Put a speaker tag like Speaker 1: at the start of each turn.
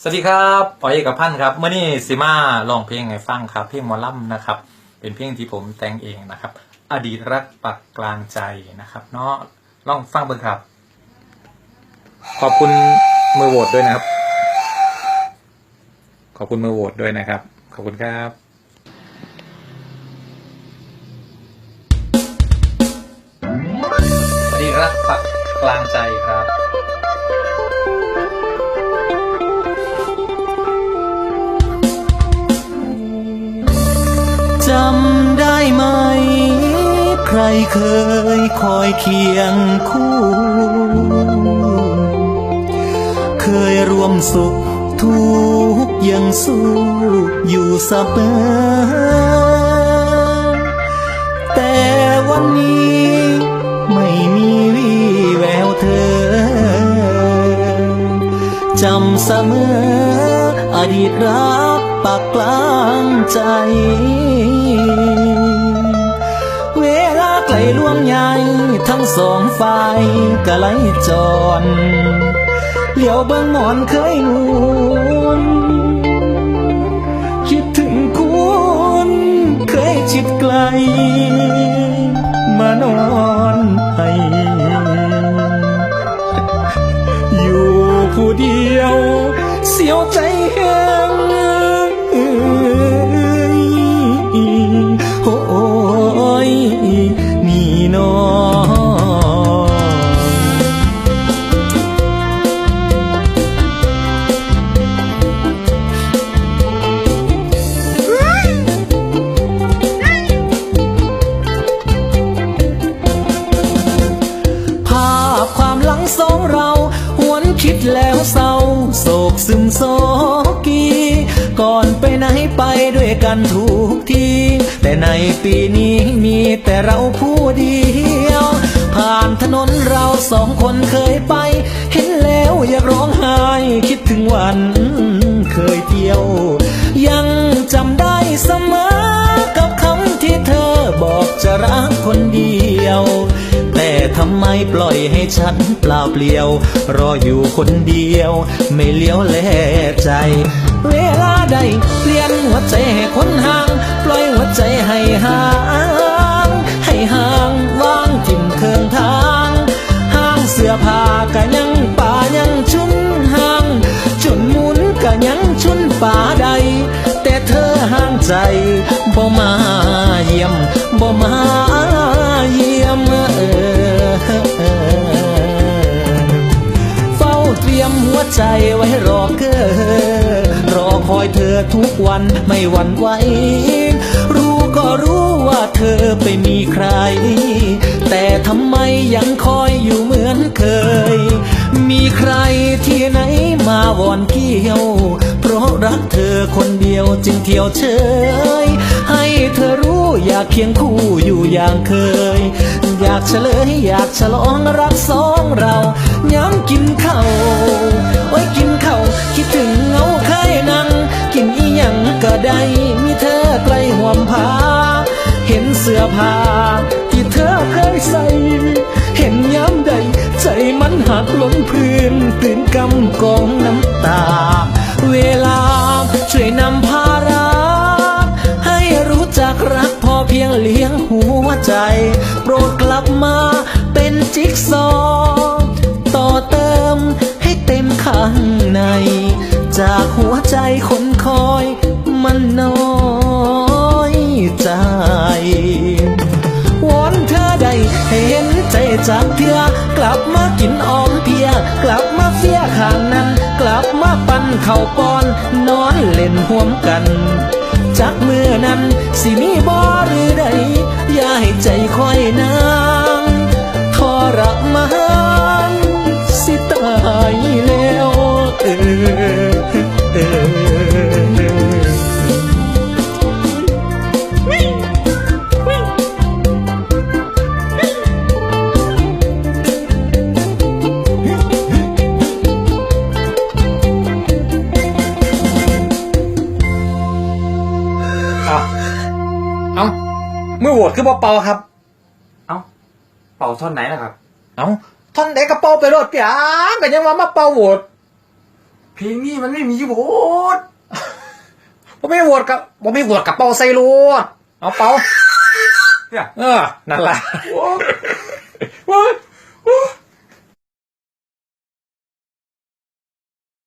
Speaker 1: สวัสดีครับปอยเอกพันธ์ครับเมื่อนี้ซิมาลองเพลงให้ฟังครับ เพลงมอลำนะครับ เป็นเพลงที่ผมแต่งเองนะครับ อดีตรักปักกลางใจนะครับเนาะลองฟังเบิ่งครับ ขอบคุณมือโหวตด้วยนะครับ ขอบคุณมือโหวตด้วยนะครับ ขอบคุณครับอดีตรักปักกลางใจครับ
Speaker 2: เคยคอยเคียงคู่ เคยร่วมสุขทุกข์ยังสู้อยู่เสมอแต่วันนี้ไม่มีวี่แววเธอ จำเสมออดีตรักปักกลางใจ ลาไกลล่วงใหญ่ทั้งสองฝ่ายก็ไหลจอนเหลียวเบิ่งหมอนเคยนวลคิดถึงคุณเคยชิดไกล มานอนให้อยู่ผู้เดียว เสียวใจแห้ง กันทุกที แต่ในปีนี้มีแต่เราผู้เดียว ผ่านถนนเราสองคนเคยไป เห็นแล้วอยากร้องไห้คิดถึงวันเคยเที่ยว ยังจำได้เสมอ ทำไมปล่อยให้ฉันเปล่าเปลี่ยว รออยู่คนเดียว ไม่เลี้ยวแลใจ เวลาใดเปลี่ยนหัวใจให้คนห่าง ปล่อยหัวใจให้ห่าง ให้ห่างวางทิ่มเคืองทางห้างเสื้อผ้าก็ยังป่ายังชุนห่างจนมุนก็ยังชุนป่าใด แต่เธอห่างใจบ่มาเยี่ยมบ่มาเยี่ยมเออ รียมหัวใจไว้รอเกอรอคอยเธอทุกวันไม่หวั่นไหวรู้ก็รู้ว่าเธอไปมีใคร แต่ทำไมยังคอยอยู่เหมือนเคย มีใครที่ไหนมาวอนเกี่ยว เพราะรักเธอคนเดียวจึงเที่ยวเฉย ให้เธอรู้อยากเคียงคู่อยู่อย่างเคย อยากเฉลยอยากฉลองรักสองเราย้ำกินข้าวโอ้ยกินข้าวคิดถึงเงาเคยนั่ง กินอีหยังก็ได้มีเธอใกล้ห่วมผาเห็นเสื้อผ้าที่เธอเคยใส่ เห็นย้ำใด ใจมันหักล้นพื้นตื่นกำกองน้ำตา เวลาช่วยนำพา ใจ โปรดกลับมาเป็นจิ๊กซอว์ต่อเติมให้เต็มข้างใน จากหัวใจคนคอยมันน้อยใจวอนเธอได้เห็นใจจากเธอกลับมากินออมเพีย กลับมาเฟียข้างนั้น กลับมาปั่นเข่าป้อน นอนเล่นห่วมกัน จากมือนั้นสิมีบ่หรือใด อย่าให้ใจคอยนางทรมาน
Speaker 1: มือโหวตคือบ่เป่าครับ
Speaker 3: เอ้า เป่าท่อนไหนล่ะครับ
Speaker 1: เอาท่อนเด็กกระเป๋าไปรถพี่อากันยังว่ามาเป่าโหวต
Speaker 3: เพเพลงนี้มันไม่มีโหวต
Speaker 2: ผมไม่โหวตกับผมไม่โหวตกับเปาไซรูดเอาเปา
Speaker 3: เนี่ย
Speaker 2: เออนั่นแหละ
Speaker 3: โอ้โอ้